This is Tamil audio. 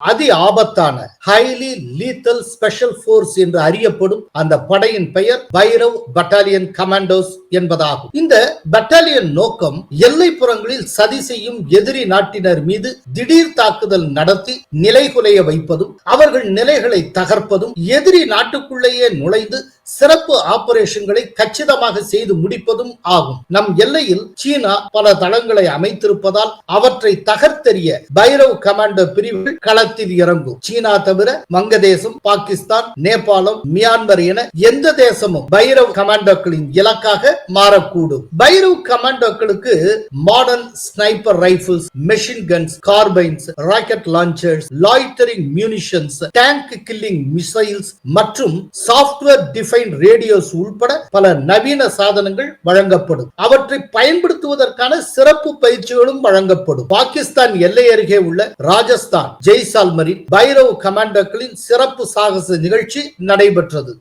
அதி ஆபத்தான ஹைலி லீத்தல் ஸ்பெஷல் போர்ஸ் என்று அறியப்படும் அந்த படையின் பெயர் பைரவ் பட்டாலியன் கமாண்டோஸ் என்பதாகும். இந்த பட்டாலியன் நோக்கம் எல்லைப்புறங்களில் சதி செய்யும் எதிரி நாட்டினர் மீது திடீர் தாக்குதல் நடத்தி நிலைகுலைய வைப்பதும் அவர்கள் நிலைகளை தகர்ப்பதும் எதிரி நாட்டுக்குள்ளேயே நுழைந்து சிறப்பு ஆபரேஷன்களை கச்சிதமாக செய்து முடிப்பதும் ஆகும். நம் எல்லையில் சீனா பல தளங்களை அமைத்திருப்பதால் அவற்றை தகர்த்தெறிய பைரவ் கமாண்டோ பிரிவுகள் களத்தில் இறங்கும். சீனா தவிர வங்கதேசம் பாகிஸ்தான் நேபாளம் மியான்மர் என எந்த தேசமும் பைரவ் கமாண்டோக்களின் இலக்காக மாறக்கூடும். Bhairav கமாண்டோக்களுக்கு modern sniper rifles machine guns carbines rocket launchers loitering munitions tank killing missiles மற்றும் சாப்ட்வேர் டிஃபைன் ரேடியோஸ் உள்பட பல நவீன சாதனங்கள் வழங்கப்படும். அவற்றை பயன்படுத்துவதற்கான சிறப்பு பயிற்சிகளும் வழங்கப்படும். பாகிஸ்தான் எல்லை அருகே உள்ள ராஜஸ்தான் ஜெய்சால்மரில் பைரவ் கமாண்டோக்களின் சிறப்பு சாகச நிகழ்ச்சி நடைபெற்றது.